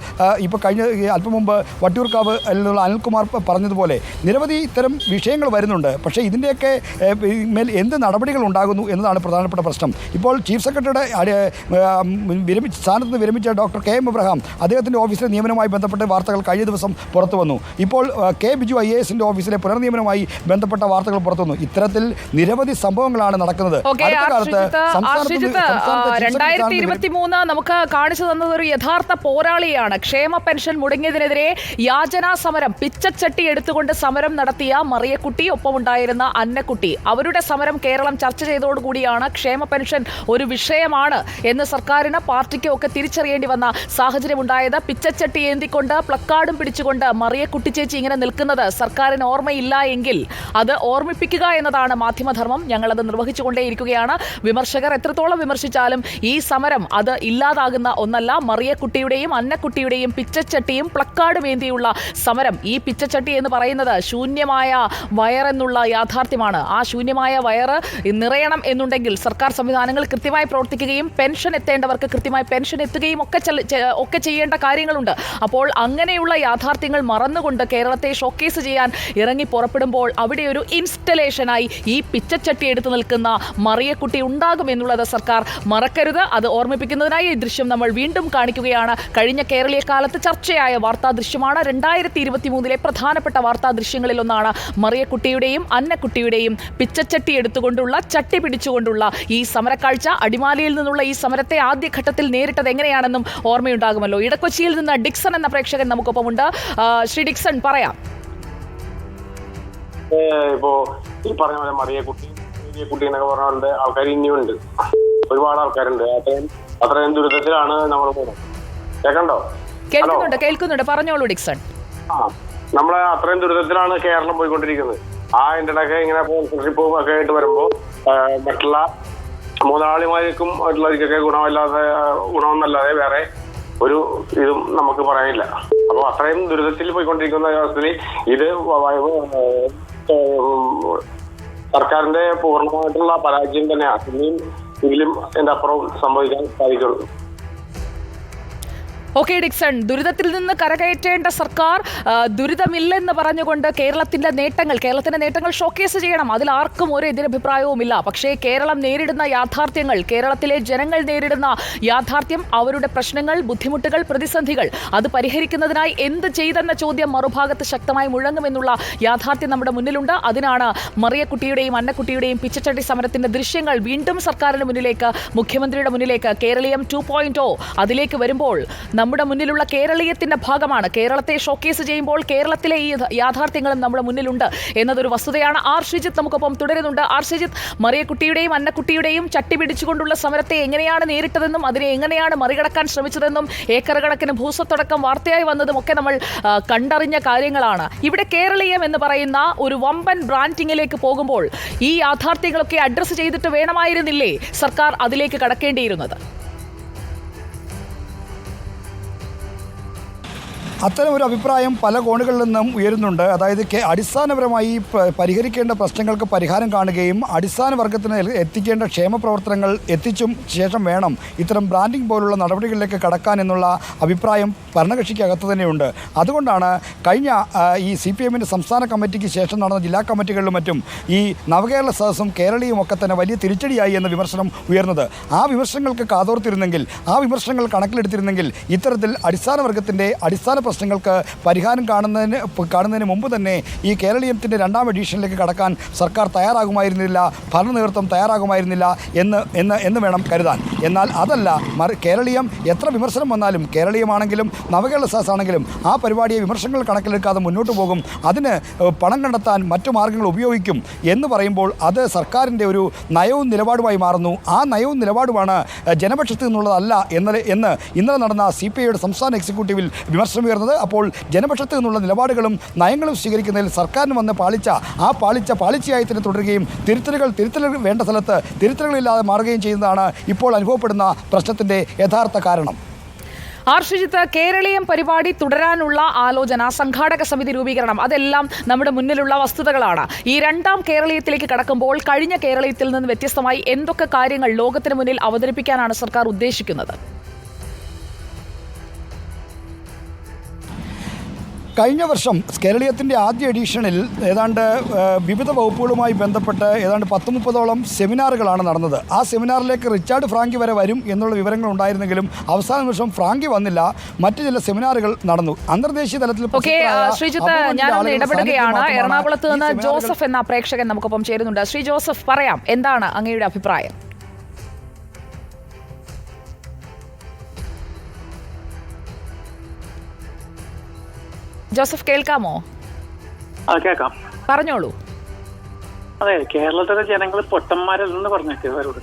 C: ഇപ്പോൾ കഴിഞ്ഞ അല്പം മുമ്പ് വട്ടിയൂർക്കാവ് നിന്നുള്ള അനിൽകുമാർ പറഞ്ഞതുപോലെ നിരവധി ഇത്തരം വിഷയങ്ങൾ വരുന്നുണ്ട്. പക്ഷേ ഇതിന്റെയൊക്കെ മേൽ എന്ത് നടപടികൾ ഉണ്ടാകുന്നു എന്നതാണ് പ്രധാനപ്പെട്ട പ്രശ്നം. ഇപ്പോൾ ചീഫ് സെക്രട്ടറിയുടെ വിരമിച്ച സ്ഥാനത്ത് നിന്ന് വിരമിച്ച ഡോക്ടർ കെ എം എബ്രഹാം അദ്ദേഹത്തിന്റെ ഓഫീസിലെ നിയമനവുമായി ബന്ധപ്പെട്ട് വാർത്തകൾ കഴിഞ്ഞ ദിവസം പുറത്തു വന്നു. ഇപ്പോൾ കെ ബിജു ഐ എ എസിന്റെ ഓഫീസിലെ പുനർനിയമനവുമായി ബന്ധപ്പെട്ട വാർത്തകൾ പുറത്തു വന്നു. ഇത്തരത്തിൽ നിരവധി സംഭവങ്ങളാണ് നടക്കുന്നത്.
A: രണ്ടായിരത്തി ഇരുപത്തി മൂന്ന് നമുക്ക് കാണിച്ചു തന്നത് ഒരു യഥാർത്ഥ പോരാളിയാണ്. ക്ഷേമ പെൻഷൻ മുടങ്ങിയതിനെതിരെ യാചനാ സമരം പിച്ചച്ചട്ടി എടുത്തുകൊണ്ട് സമരം നടത്തിയ മറിയക്കുട്ടി ഒപ്പമുണ്ടായിരുന്ന അന്നക്കുട്ടി. അവരുടെ സമരം കേരളം ചർച്ച ചെയ്തതോടുകൂടിയാണ് ക്ഷേമ പെൻഷൻ ഒരു വിഷയമാണ് എന്ന് സർക്കാരിന് പാർട്ടിക്കും ഒക്കെ തിരിച്ചറിയേണ്ടി വന്ന സാഹചര്യം ഉണ്ടായത് പിച്ചച്ചട്ടി ഏന്തിക്കൊണ്ട് പ്ലക്കാർഡും പിടിച്ചുകൊണ്ട് മറിയക്കുട്ടി ചേച്ചി ഇങ്ങനെ നിൽക്കുന്നത് സർക്കാരിന് ഓർമ്മയില്ല എങ്കിൽ അത് ഓർമ്മിപ്പിക്കുക എന്നതാണ് മാധ്യമധർമ്മം. ഞങ്ങളത് നിർവഹിച്ചുകൊണ്ടേയിരിക്കുകയാണ്. വിമർശകർ എത്രത്തോളം വിമർശിച്ചാലും ഈ സമരം അത് ഇല്ലാതാകുന്ന ഒന്നല്ല. മറിയക്കുട്ടിയുടെയും അന്നക്കുട്ടിയുടെയും പിച്ചച്ചട്ടിയും പ്ലക്കാർഡും ഏന്തിയുള്ള സമരം. ഈ പിച്ചച്ചട്ടി എന്ന് പറയുന്നത് ശൂന്യമായ വയറെന്നുള്ള യാഥാർത്ഥ്യമാണ്. ആ ശൂന്യമായ വയറ് നിറയണം എന്നുണ്ടെങ്കിൽ സർക്കാർ സംവിധാനങ്ങൾ കൃത്യമായി പ്രവർത്തിക്കുകയും പെൻഷൻ എത്തേണ്ടവർക്ക് കൃത്യമായി പെൻഷൻ എത്തുകയും ഒക്കെ ഒക്കെ ചെയ്യേണ്ട കാര്യങ്ങളുണ്ട്. അപ്പോൾ അങ്ങനെയുള്ള യാഥാർത്ഥ്യങ്ങൾ മറന്നുകൊണ്ട് കേരളത്തെ ഷോക്കേസ് ചെയ്യാൻ ഇറങ്ങി പുറപ്പെടുമ്പോൾ അവിടെ ഒരു ഇൻസ്റ്റലേഷനായി ഈ പിച്ചച്ചട്ടി എടുത്തു നിൽക്കുന്ന മറിയക്കുട്ടി ഉണ്ടാകും എന്നുള്ളത് സർക്കാർ മറക്കരുത്. അത് ഓർമ്മിപ്പിക്കുന്നതിനായി ഈ ദൃശ്യം നമ്മൾ വീണ്ടും കാണിക്കുകയാണ്. കഴിഞ്ഞ കേരളീയ കാലത്ത് ചർച്ചയായ വാർത്താ ദൃശ്യമാണ്. രണ്ടായിരത്തി ഇരുപത്തി മൂന്നിലെ പ്രധാനപ്പെട്ട വാർത്താ ദൃശ്യങ്ങളിൽ ഒന്നാണ് മറിയക്കുട്ടിയുടെയും അന്നക്കുട്ടിയുടെയും പിച്ചച്ചട്ടി എടുത്തുകൊണ്ടുള്ള ചട്ടി പിടിച്ചുകൊണ്ടുള്ള ഈ സമരക്കാഴ്ച. അടിമാലിയിൽ നിന്നുള്ള ഈ സമരത്തെ ആദ്യഘട്ടത്തിൽ നേരിട്ടത് എങ്ങനെയാണെന്നും ഓർമ്മയുണ്ടാകുമല്ലോ. ഇടക്കൊച്ചിയിൽ നിന്ന് ഡിക്സൺ എന്ന പ്രേക്ഷകൻ നമുക്കൊപ്പം ഉണ്ട് ശ്രീ ഡിക്സൺ പറയാം.
E: ഇപ്പോ ഈ പറഞ്ഞ പോലെ മറിയക്കുട്ടി കുട്ടി എന്നൊക്കെ പറഞ്ഞ പോലത്തെ ആൾക്കാർ ഇനിയുണ്ട്. ഒരുപാട് ആൾക്കാരുണ്ട്. അത്രയും അത്രയും ദുരിതത്തിലാണ് നമ്മൾ കേൾക്കണ്ടോ
A: കേൾക്കുന്നുണ്ട് കേൾക്കുന്നുണ്ട്. പറഞ്ഞോളൂ ഡിക്സൺ.
E: ആ നമ്മളെ അത്രയും ദുരിതത്തിലാണ് കേരളം പോയിക്കൊണ്ടിരിക്കുന്നത്. ആ ഇന്റർനെറ്റ് ഇങ്ങനെ സ്പോൺസർഷിപ്പും ഒക്കെ ആയിട്ട് വരുമ്പോ ഏഹ് മറ്റുള്ള മുതലാളിമാർക്കും മറ്റുള്ളവർക്കൊക്കെ ഗുണമില്ലാതെ ഗുണമെന്നല്ലാതെ വേറെ ഒരു ഇതും നമുക്ക് പറയാനില്ല. അപ്പൊ അത്രയും ദുരിതത്തിൽ പോയിക്കൊണ്ടിരിക്കുന്ന അവസ്ഥയിൽ ഇത് സർക്കാരിന്റെ പൂർണമായിട്ടുള്ള പരാജയം തന്നെയാണ് ഇനിയും ഇതിലും എന്റെ അപ്പുറം സംഭവിക്കാൻ സാധിക്കുള്ളൂ.
A: Okay Dixon. ദുരിതത്തിൽ നിന്ന് കരകയറ്റേണ്ട സർക്കാർ ദുരിതമില്ലെന്ന് പറഞ്ഞുകൊണ്ട് കേരളത്തിന്റെ നേട്ടങ്ങൾ കേരളത്തിന്റെ നേട്ടങ്ങൾ ഷോക്കേസ് ചെയ്യണം. അതിൽ ആർക്കും ഒരു എതിരഭിപ്രായവുമില്ല. പക്ഷേ കേരളം നേരിടുന്ന യാഥാർത്ഥ്യങ്ങൾ കേരളത്തിലെ ജനങ്ങൾ നേരിടുന്ന യാഥാർത്ഥ്യം അവരുടെ പ്രശ്നങ്ങൾ ബുദ്ധിമുട്ടുകൾ പ്രതിസന്ധികൾ അത് പരിഹരിക്കുന്നതിനായി എന്ത് ചെയ്തെന്ന ചോദ്യം മറുഭാഗത്ത് ശക്തമായി മുഴങ്ങുമെന്നുള്ള യാഥാർത്ഥ്യം നമ്മുടെ മുന്നിലുണ്ട്. അതിനാണ് മറിയക്കുട്ടിയുടെയും അന്നക്കുട്ടിയുടെയും പിച്ചച്ചട്ടി സമരത്തിന്റെ ദൃശ്യങ്ങൾ വീണ്ടും സർക്കാരിന് മുന്നിലേക്ക് മുഖ്യമന്ത്രിയുടെ മുന്നിലേക്ക് കേരളീയം ടു പോയിന്റ് അതിലേക്ക് വരുമ്പോൾ നമ്മുടെ മുന്നിലുള്ള കേരളീയത്തിന്റെ ഭാഗമാണ്. കേരളത്തെ ഷോക്കേസ് ചെയ്യുമ്പോൾ കേരളത്തിലെ ഈ യാഥാർത്ഥ്യങ്ങളും നമ്മുടെ മുന്നിലുണ്ട് എന്നതൊരു വസ്തുതയാണ്. ആർ. ശ്രീജിത്ത് നമുക്കൊപ്പം തുടരുന്നുണ്ട്. ആർ. ശ്രീജിത്ത് മറിയക്കുട്ടിയുടെയും അന്നക്കുട്ടിയുടെയും ചട്ടി പിടിച്ചുകൊണ്ടുള്ള സമരത്തെ എങ്ങനെയാണ് നേരിട്ടതെന്നും അതിനെ എങ്ങനെയാണ് മറികടക്കാൻ ശ്രമിച്ചതെന്നും ഏക്കർ കണക്കിന് ഭൂസ്വത്തടക്കം വാർത്തയായി വന്നതും ഒക്കെ നമ്മൾ കണ്ടറിഞ്ഞ കാര്യങ്ങളാണ്. ഇവിടെ കേരളീയം എന്ന് പറയുന്ന ഒരു വമ്പൻ ബ്രാൻഡിങ്ങിലേക്ക് പോകുമ്പോൾ ഈ യാഥാർത്ഥ്യങ്ങളൊക്കെ അഡ്രസ്സ് ചെയ്തിട്ട് വേണമായിരുന്നില്ലേ സർക്കാർ അതിലേക്ക് കടക്കേണ്ടിയിരുന്നത്?
C: അത്തരം ഒരു അഭിപ്രായം പല കോണുകളിൽ നിന്നും ഉയരുന്നുണ്ട്. അതായത് അടിസ്ഥാനപരമായി പരിഹരിക്കേണ്ട പ്രശ്നങ്ങൾക്ക് പരിഹാരം കാണുകയും അടിസ്ഥാന വർഗത്തിന് എത്തിക്കേണ്ട ക്ഷേമ പ്രവർത്തനങ്ങൾ എത്തിച്ചും ശേഷം വേണം ഇത്തരം ബ്രാൻഡിംഗ് പോലുള്ള നടപടികളിലേക്ക് കടക്കാൻ എന്നുള്ള അഭിപ്രായം ഭരണകക്ഷിക്കകത്ത് തന്നെയുണ്ട്. അതുകൊണ്ടാണ് കഴിഞ്ഞ ഈ സി പി എമ്മിന്റെ സംസ്ഥാന കമ്മിറ്റിക്ക് ശേഷം നടന്ന ജില്ലാ കമ്മിറ്റികളിലും മറ്റും ഈ നവകേരള സദസ്സും കേരളീയും ഒക്കെ തന്നെ വലിയ തിരിച്ചടിയായി എന്ന വിമർശനം ഉയർന്നത്. ആ വിമർശനങ്ങൾക്ക് കാതോർത്തിരുന്നെങ്കിൽ ആ വിമർശനങ്ങൾ കണക്കിലെടുത്തിരുന്നെങ്കിൽ ഇത്തരത്തിൽ അടിസ്ഥാന വർഗത്തിന്റെ അടിസ്ഥാന പ്രശ്നങ്ങൾക്ക് പരിഹാരം കാണുന്നതിന് കാണുന്നതിന് മുമ്പ് തന്നെ ഈ കേരളീയത്തിന്റെ രണ്ടാം എഡീഷനിലേക്ക് കടക്കാൻ സർക്കാർ തയ്യാറാകുമായിരുന്നില്ല ഭരണ നേതൃത്വം തയ്യാറാകുമായിരുന്നില്ല എന്ന് എന്ന് എന്ന് വേണം കരുതാൻ. എന്നാൽ അതല്ല മറി കേരളീയം എത്ര വിമർശനം വന്നാലും കേരളീയമാണെങ്കിലും നവകേരള സാസ് ആണെങ്കിലും ആ പരിപാടിയെ വിമർശനങ്ങൾ കണക്കിലെടുക്കാതെ മുന്നോട്ട് പോകും. അതിന് പണം കണ്ടെത്താൻ മറ്റു മാർഗങ്ങൾ ഉപയോഗിക്കും എന്ന് പറയുമ്പോൾ അത് സർക്കാരിന്റെ ഒരു നയവും നിലപാടുമായി മാറുന്നു. ആ നയവും നിലപാടുമാണ് ജനപക്ഷത്തിൽ ജനപക്ഷത്ത് നിന്നുള്ളതല്ല എന്നലെ എന്ന് ഇന്നലെ നടന്ന സി പി ഐയുടെ സംസ്ഥാന എക്സിക്യൂട്ടീവിൽ വിമർശനം ഉയർന്നത് അപ്പോൾ ജനപക്ഷത്തിൽ നിന്നുള്ള നിലപാടുകളും നയങ്ങളും സ്വീകരിക്കുന്നതിൽ സർക്കാരിന് വന്ന് പാളിച്ച ആ പാളിച്ച പാളിച്ചയായി തന്നെ തുടരുകയും തിരുത്തലുകൾ തിരുത്തലുകൾ വേണ്ട സ്ഥലത്ത് തിരുത്തലുകളില്ലാതെ മാറുകയും ചെയ്യുന്നതാണ് ഇപ്പോൾ അനുഭവപ്പെടുന്ന പ്രശ്നത്തിന്റെ യഥാർത്ഥ കാരണം.
A: ആർ ഷിജിത്ത് കേരളീയം പരിപാടി തുടരാനുള്ള ആലോചന സംഘാടക സമിതി രൂപീകരണം അതെല്ലാം നമ്മുടെ മുന്നിലുള്ള വസ്തുതകളാണ്. ഈ രണ്ടാം കേരളീയത്തിലേക്ക് കടക്കുമ്പോൾ കഴിഞ്ഞ കേരളീയത്തിൽ നിന്ന് വ്യത്യസ്തമായി എന്തൊക്കെ കാര്യങ്ങൾ ലോകത്തിന് മുന്നിൽ അവതരിപ്പിക്കാനാണ് സർക്കാർ ഉദ്ദേശിക്കുന്നത്?
C: കഴിഞ്ഞ വർഷം കേരളീയത്തിന്റെ ആദ്യ എഡീഷനിൽ ഏതാണ്ട് വിവിധ വകുപ്പുകളുമായി ബന്ധപ്പെട്ട് ഏതാണ്ട് പത്ത് മുപ്പതോളം സെമിനാറുകളാണ് നടന്നത്. ആ സെമിനാറിലേക്ക് റിച്ചാർഡ് ഫ്രാങ്കി വരെ വരും എന്നുള്ള വിവരങ്ങൾ ഉണ്ടായിരുന്നെങ്കിലും അവസാന നിമിഷം ഫ്രാങ്കി വന്നില്ല. മറ്റു ചില സെമിനാറുകൾ നടന്നു. അന്തർദേശീയ തലത്തിൽ
A: ശ്രീജിത്ത്
C: ആളുകളുടെ
A: ഇടപെടുകയാണ്. എറണാകുളത്ത് നിന്ന് ജോസഫ് എന്ന പ്രേക്ഷകൻ നമുക്കൊപ്പം ചേരുന്നുണ്ട്. ശ്രീ ജോസഫ് പറയാം. എന്താണ് അങ്ങയുടെ അഭിപ്രായം? ജോസഫ് കേൾക്കാമോ?
F: ആ കേൾക്കാം.
A: പറഞ്ഞോളൂ.
F: അതെ കേരളത്തിലെ ജനങ്ങൾ പൊട്ടന്മാരല്ലെന്ന് പറഞ്ഞേക്ക് അവരോട്.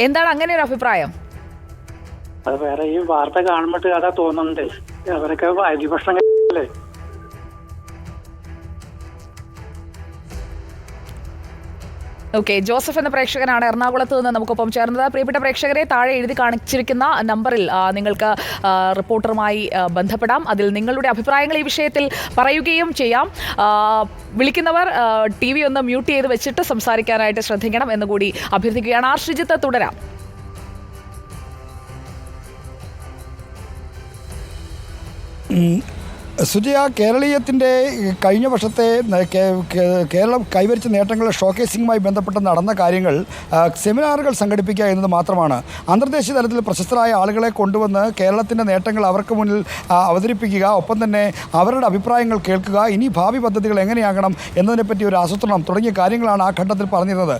A: എന്താണ് അങ്ങനെ ഒരു അഭിപ്രായം?
F: അത് വേറെ ഈ വാർത്ത കാണുമ്പോട്ട് അതാ തോന്നുന്നുണ്ട്. അവരൊക്കെ അരിഭക്ഷണം കഴിക്കല്ലേ
A: ഓക്കെ ജോസഫ് എന്ന പ്രേക്ഷകനാണ് എറണാകുളത്ത് നിന്ന് നമുക്കൊപ്പം ചേർന്നത്. പ്രിയപ്പെട്ട പ്രേക്ഷകരെ താഴെ എഴുതി കാണിച്ചിരിക്കുന്ന നമ്പറിൽ നിങ്ങൾക്ക് റിപ്പോർട്ടറുമായി ബന്ധപ്പെടാം. അതിൽ നിങ്ങളുടെ അഭിപ്രായങ്ങൾ ഈ വിഷയത്തിൽ പറയുകയും ചെയ്യാം. വിളിക്കുന്നവർ ടി വി ഒന്ന് മ്യൂട്ട് ചെയ്ത് വെച്ചിട്ട് സംസാരിക്കാനായിട്ട് ശ്രദ്ധിക്കണം എന്നുകൂടി അഭ്യർത്ഥിക്കുകയാണ്. ആർ. ശ്രീജിത്ത് തുടരാം.
C: സുജയ കേരളീയത്തിന്റെ കഴിഞ്ഞ വർഷത്തെ കേരളം കൈവരിച്ച നേട്ടങ്ങൾ ഷോക്കേസിംഗുമായി ബന്ധപ്പെട്ട് നടന്ന കാര്യങ്ങൾ സെമിനാറുകൾ സംഘടിപ്പിക്കുക എന്നത് മാത്രമാണ്. അന്തർദേശീയ തലത്തിൽ പ്രശസ്തരായ ആളുകളെ കൊണ്ടുവന്ന് കേരളത്തിന്റെ നേട്ടങ്ങൾ അവർക്ക് മുന്നിൽ അവതരിപ്പിക്കുക ഒപ്പം തന്നെ അവരുടെ അഭിപ്രായങ്ങൾ കേൾക്കുക ഇനി ഭാവി പദ്ധതികൾ എങ്ങനെയാകണം എന്നതിനെപ്പറ്റി ഒരു ആസൂത്രണം തുടങ്ങിയ കാര്യങ്ങളാണ് ആ ഘട്ടത്തിൽ പറഞ്ഞിരുന്നത്.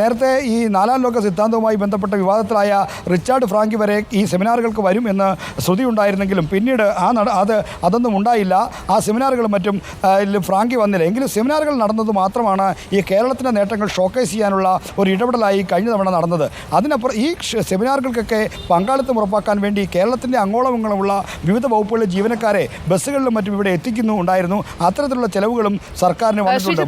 C: നേരത്തെ ഈ നാലാം ലോക സിദ്ധാന്തവുമായി ബന്ധപ്പെട്ട വിവാദത്തിലായ റിച്ചാർഡ് ഫ്രാങ്കി വരെ ഈ സെമിനാറുകൾക്ക് വരും എന്ന് ശ്രുതി ഉണ്ടായിരുന്നെങ്കിലും പിന്നീട് ആ അത് അതൊന്നും ഉണ്ടായില്ല. ആ സെമിനാറുകളും മറ്റും ഫ്രാങ്കി വന്നില്ല. എങ്കിലും സെമിനാറുകൾ നടന്നത് മാത്രമാണ് ഈ കേരളത്തിന്റെ നേട്ടങ്ങൾ ഷോക്കേസ് ചെയ്യാനുള്ള ഒരു ഇടപെടലായി കഴിഞ്ഞ തവണ നടന്നത്. അതിനപ്പുറം ഈ സെമിനാറുകൾക്കൊക്കെ പങ്കാളിത്തം ഉറപ്പാക്കാൻ വേണ്ടി കേരളത്തിന്റെ അങ്ങോളം ഇങ്ങോളമുള്ള വിവിധ വകുപ്പുകളിലെ ജീവനക്കാരെ ബസ്സുകളിലും മറ്റും ഇവിടെ എത്തിക്കുന്നു ഉണ്ടായിരുന്നു അത്തരത്തിലുള്ള ചെലവുകളും സർക്കാരിന് വന്നിട്ടുണ്ട്.